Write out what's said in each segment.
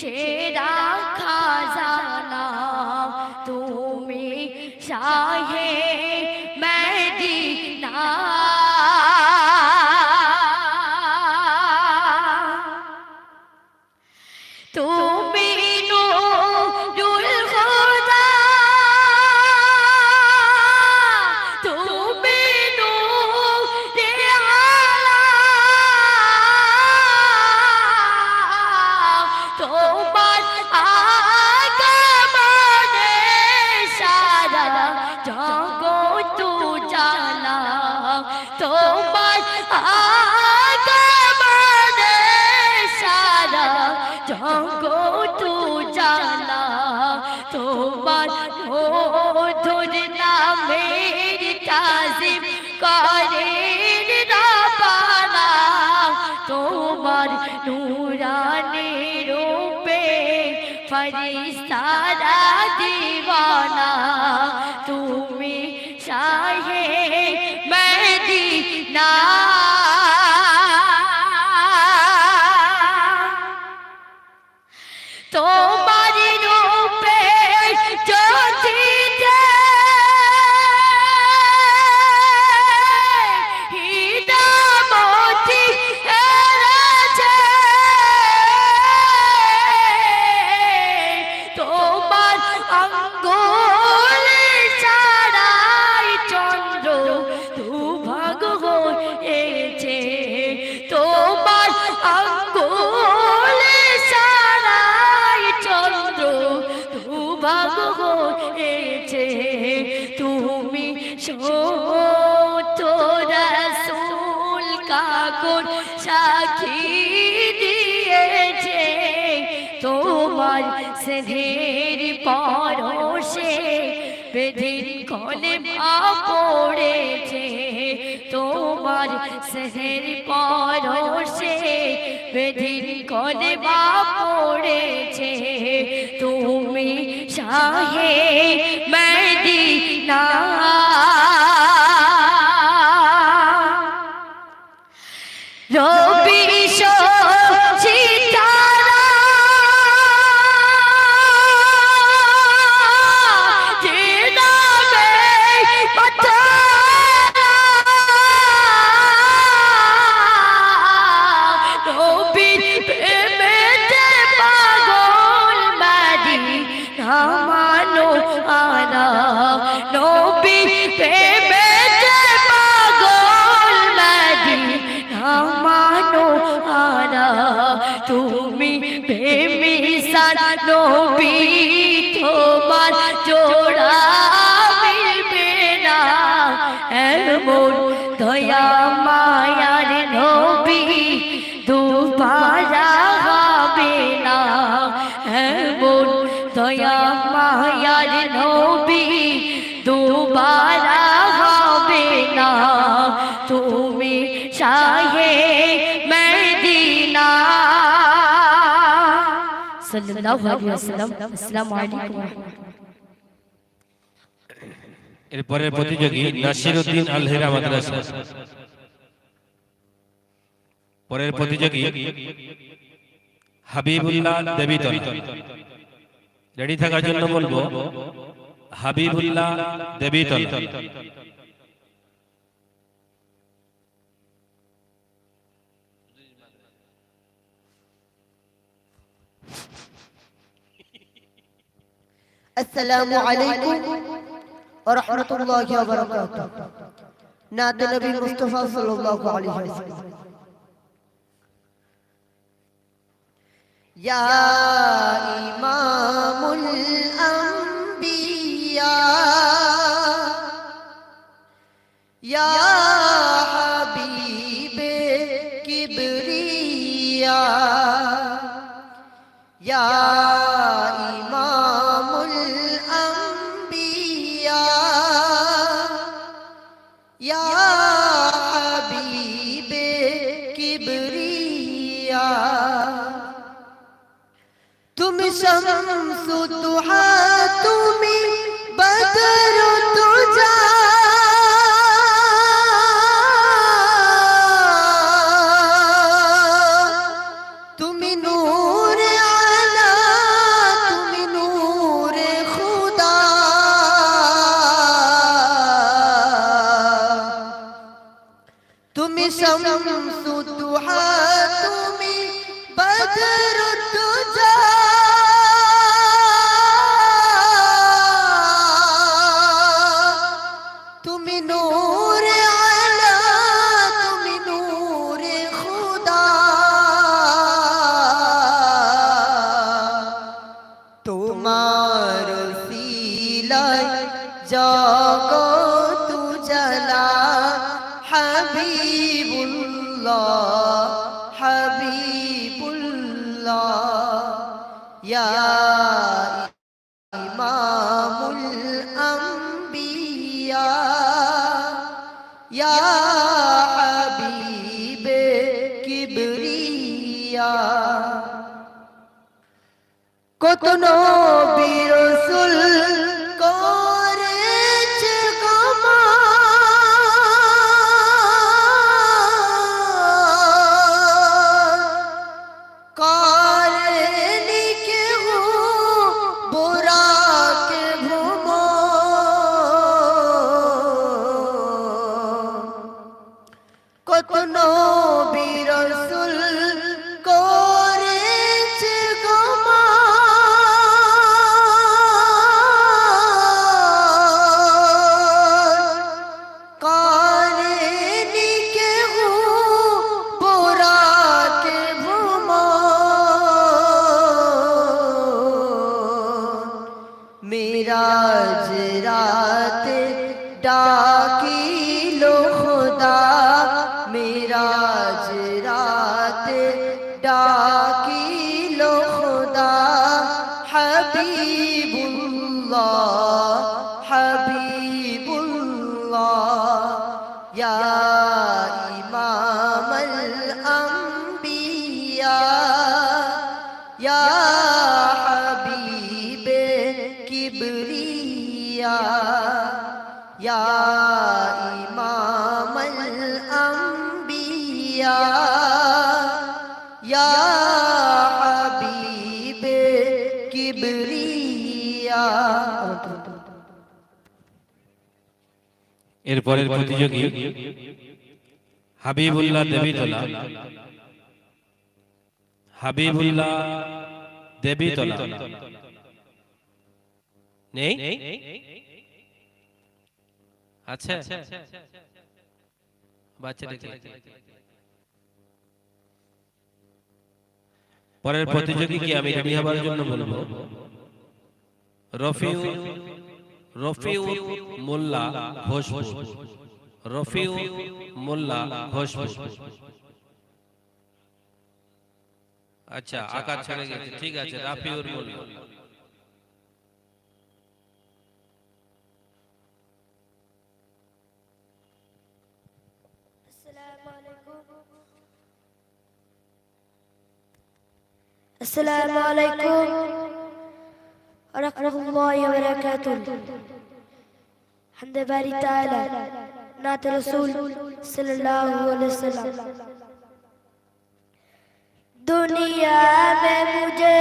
সেরা مجھتا میری تعظیم کرے نہ پانا۔ تمہار روپے دیوانہ۔ تمہیں چاہے میں دینا সেধের পরশে বেদিন কলে পড়েছে। তোমার সেধের পরশে বেদিন কলে পড়েছে। তুমি শাহে মদিনা এমন দয়া মায়ার নবী দুবারা হবে না। এমন দয়া মায়ার নবী দুবারা হবে না। তুমি শাহে মদিনা। সাল্লাল্লাহু আলাইহি ওয়াসাল্লাম, আসসালামু আলাইকুম। এরপরের প্রতিযোগী নাসির উদ্দিন আল হেরা মাদ্রাসা পরের প্রতিযোগী হাবিবুল্লাহ দেবিতল রেডি থাকার জন্য বলবো হাবিবুল্লাহ দেবিতল السلام عليكم ورحمة الله وبركاته. نادى النبي المصطفى صلى الله عليه وسلم. يا إمام الأنبياء. يا şamsu জগত জলা হাবিবুল্লাহ হাবিবুল্লাহ। ইয়া ইমামুল আম্বিয়া ইয়া হাবিবে কিবরিয়া। কত নবী রাসূল নবী রসুল করেছে এরপরের প্রতিযোগী হাবিবুল্লাহ দেবীতলা। হাবিবুল্লাহ দেবীতলা। নেই? আচ্ছা বাচ্চা দেখে। পরের প্রতিযোগীকে আমি রেডি হবার জন্য বলব? রফিউ রফিউ মোল্লা ঘোষপুর রফিউ মোল্লা ঘোষপুর আচ্ছা আকার ছেড়ে গেছে ঠিক আছে রাফিউর মোল্লা السلام عليكم ورحمة الله وبركاته حمد باری تعالی نات رسول صلی اللہ علیہ وسلم دنیا میں مجھے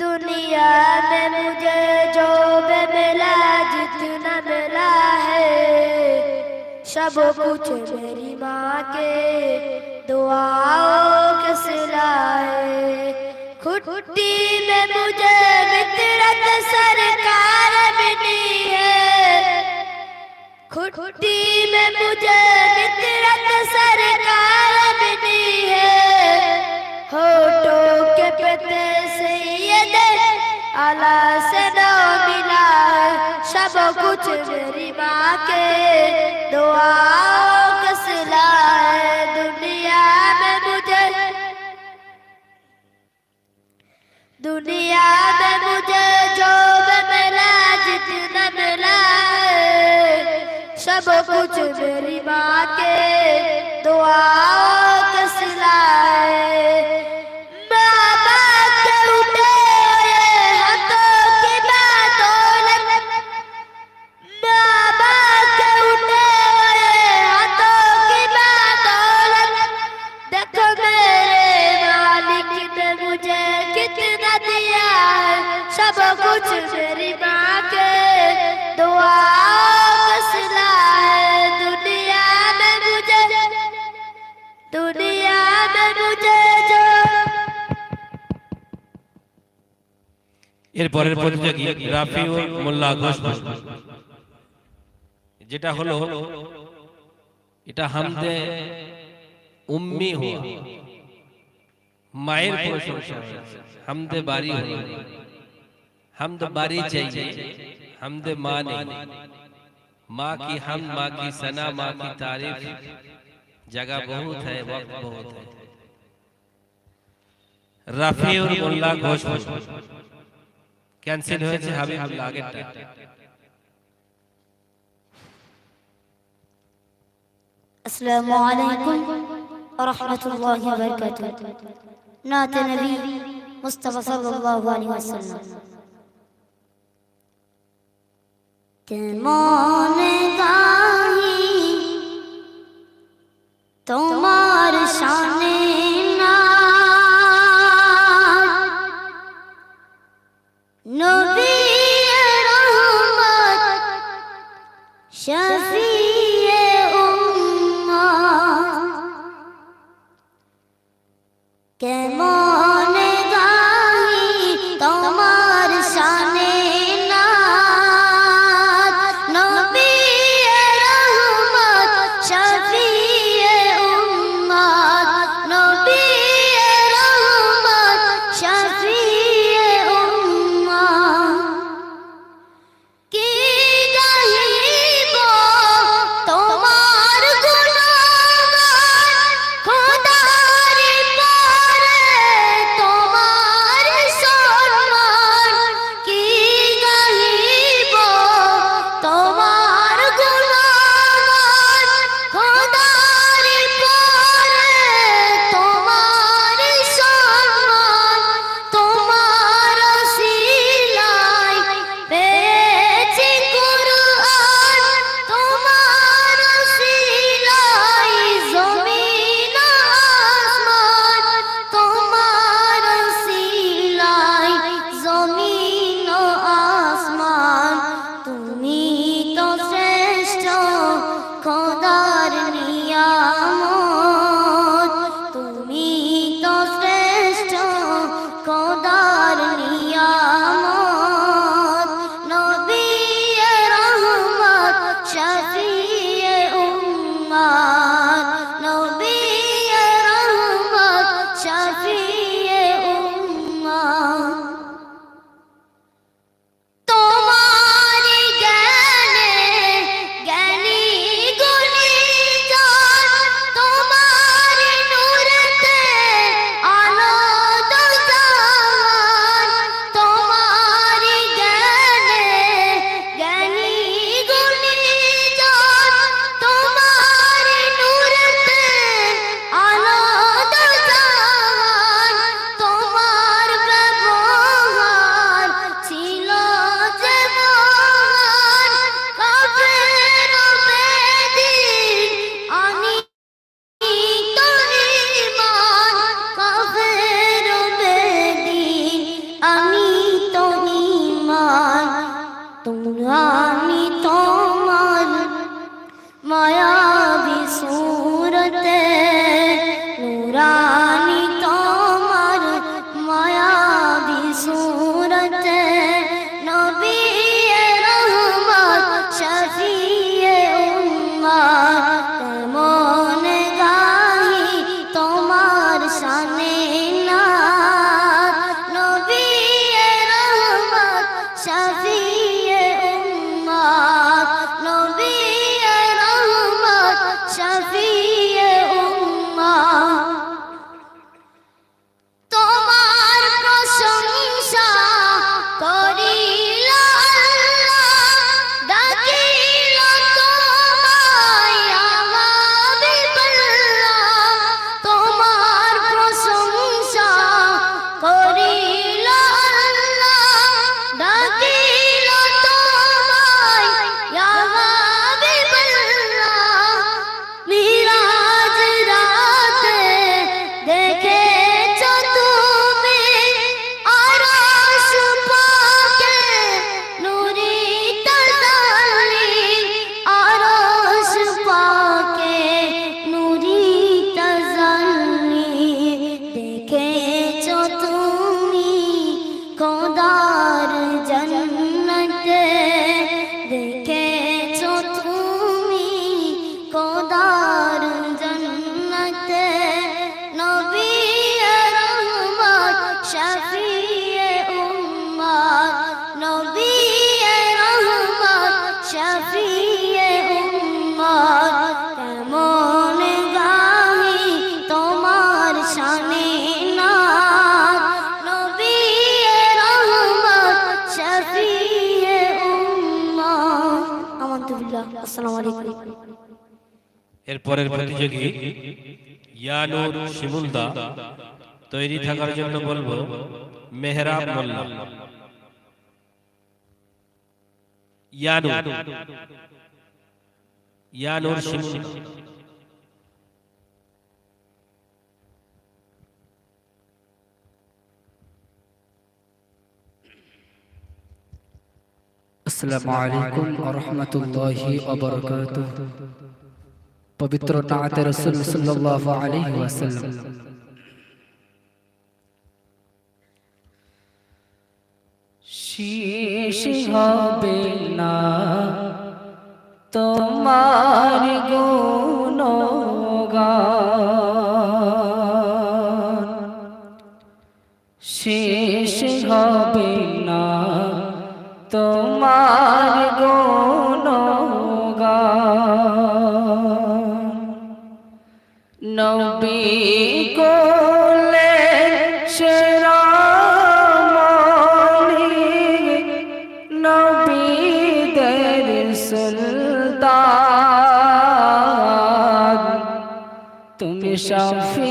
دنیا میں مجھے جو بے ملا جتنا ملا ہے سب کچھ میری ماں کے دعاؤں کے سلا ہے کھٹی میں مجھے سرکار ملی ہے کھٹی میں مجھے سرکار ملی ہے کے پتے سید سے نو ملا شب کچھ میری ماں کے دعاؤں کا سلا ہے دنیا دنیا میں مجھے جو ملا، جتنا ملا سب کچھ میری ماں کے دعا کا سلا এরপরের প্রতিযোগী রাফিউল মোল্লা ঘোষ। যেটা হলো এটা হামদে উম্মি হওয়া। মায়ের প্রশংসা হামদে বাড়ি হামদ বাড়ি চাই হামদে মা নেই। মা কি হাম মা কি সনা মা কি তারিফ। জায়গা বহুত হ্যায় ওয়াক্ত বহুত হ্যায় রাফিউল মোল্লা ঘোষ। ক্যান্সেল হয়েছে হাবিবুল্লাহ আগেরটা আসসালামু আলাইকুম ওয়া রাহমাতুল্লাহি ওয়া বারাকাতুহু নাতে নবী মুস্তাফা সাল্লাল্লাহু আলাইহি ওয়াসাল্লাম তেমন গাহি তোমার শানে Good. এর পরের প্রতিযোগী ইয়ানুর শিমুলদা তৈরি থাকার জন্য বলব মেহরাব মোল্লা। ইয়ানুর ইয়ানুর শিমুলদা। আসসালামু আলাইকুম আরহামতুল্লাহি অবরকাতুহ পবিত্র নাতে রসুল সাল্লাল্লাহু আলাইহি ওয়াসাল্লাম শেষ হবে না তোমার গুণগান তুমি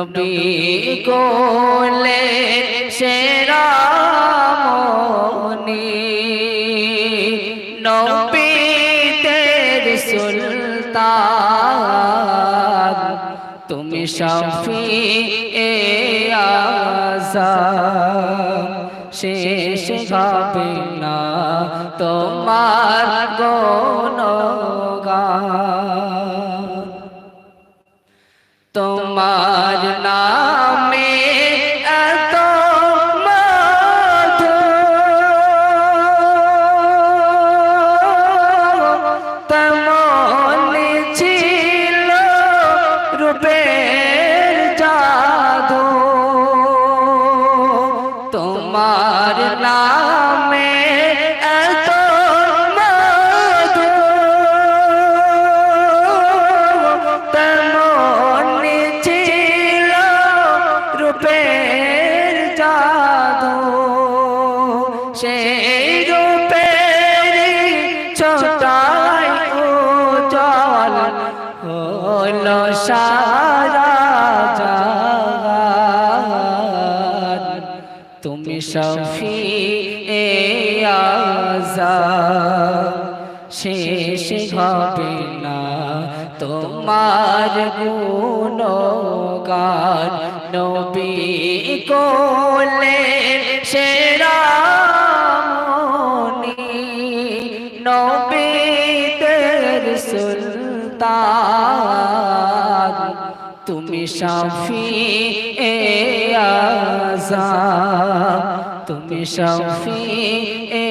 নবী কোলে সেরামণি নবী তের সুলতান। তুমি শফি এ আজাম। শেষ হবে না তোমার গুণগান তোমার গুণগান নবী কোলে সেরামণি নবীদের সুলতান, তুমি শাফি এ আজাদ তুমি শাফি এ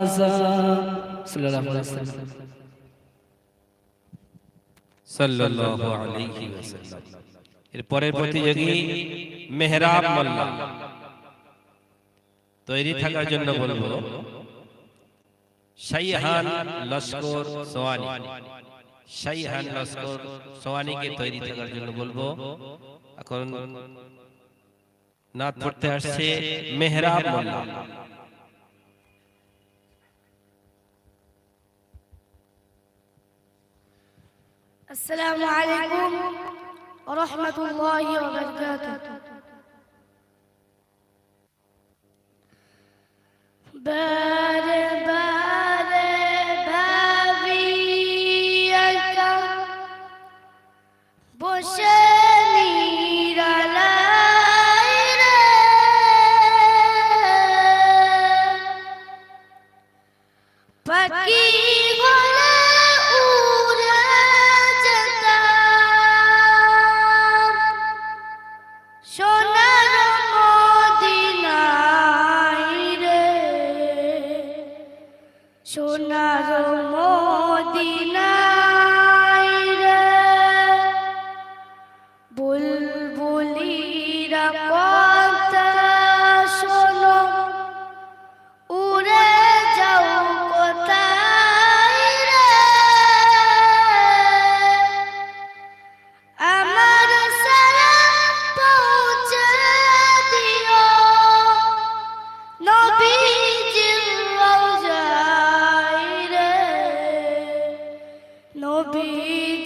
আজাদ সাল্লাল্লাহু আলাইহি ওয়াসাল্লাম। সাল্লাল্লাহু আলাইহি ওয়াসাল্লাম। এর পরের প্রতিযোগী মেহরাব মোল্লা। তৈরি থাকার জন্য বলব শাইহান লস্কর সোয়ানি। শাইহান লস্কর সোয়ানিকে তৈরি থাকার জন্য বলব এখন নাত পড়তে আসছে মেহরাব মোল্লা। السلام عليكم ورحمة الله وبركاته. بارے بارے be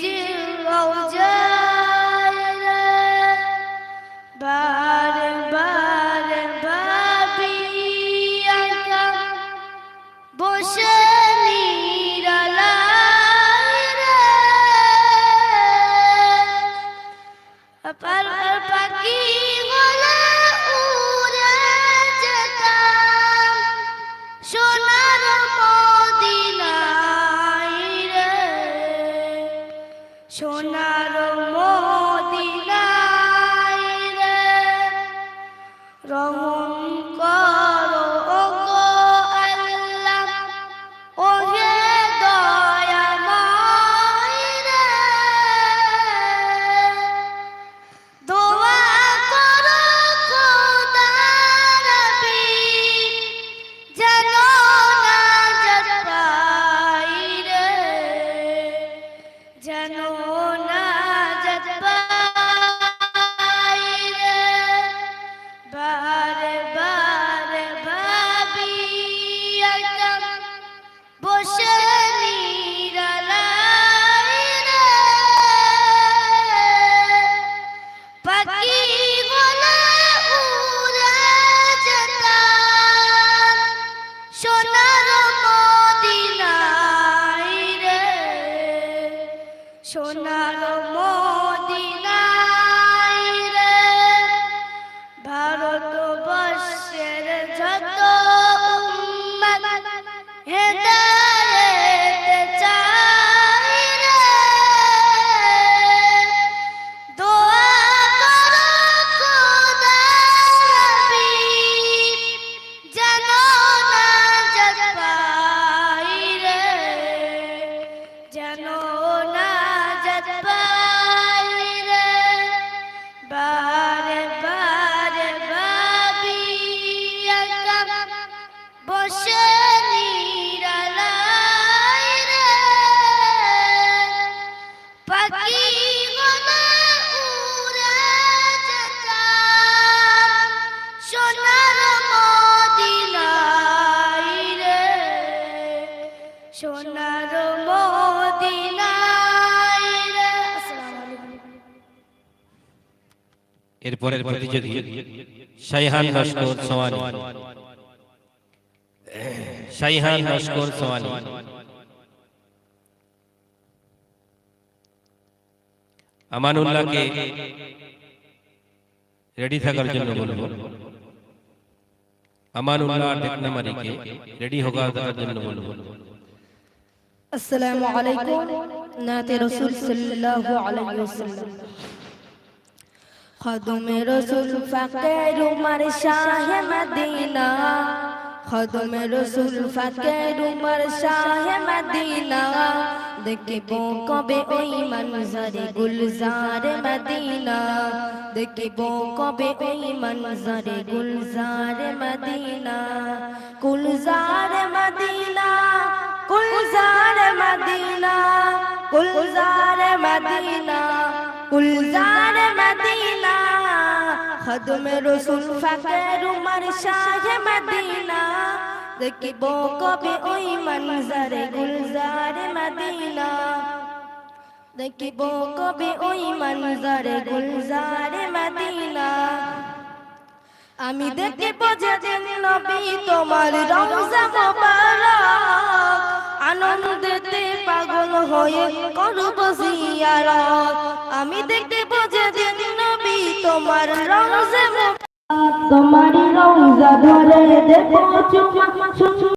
এরপরের প্রতিযোগী শাইহান লস্কর সোয়ানি। শাইহান লস্কর সোয়ানি। আমানুল্লাহকে রেডি থাকার জন্য বলব। আমানুল্লাহ টেকনামারিকে রেডি হওয়ার জন্য বলব। আসসালামু আলাইকুম। নাতে রসুল সাল্লাল্লাহু আলাইহি ওয়াসাল্লাম। খদমে রসুল ফাকের উমর শাহ মদিনা। খদমে রসুল ফাকের উমর শাহ মদিনা। দেখিব কবে ওই মনজরে গুলজার মদিনা। দেখিব কবে ওই মনজরে গুলজার মদিনা। গুলজার মদিনা গুলজার মদিনা গুলজার মদিনা। গুলজার মদিনা, খদম রসুল ফকের উমর শাহ মদিনা। দেখিব কবে ওই মনজারে গুলজার মদিনা। দেখিব কবে ওই মনজারে গুলজার মদিনা। আমি দেখিব যেদিন নবী তোমার রওজা মোবারক আনন্দেতে পাগল হয়ে করব জিয়ারত। আমি দেখতে যেদিন নবী তোমার রওজা তোমার রওজা ধরে দেখো চুমা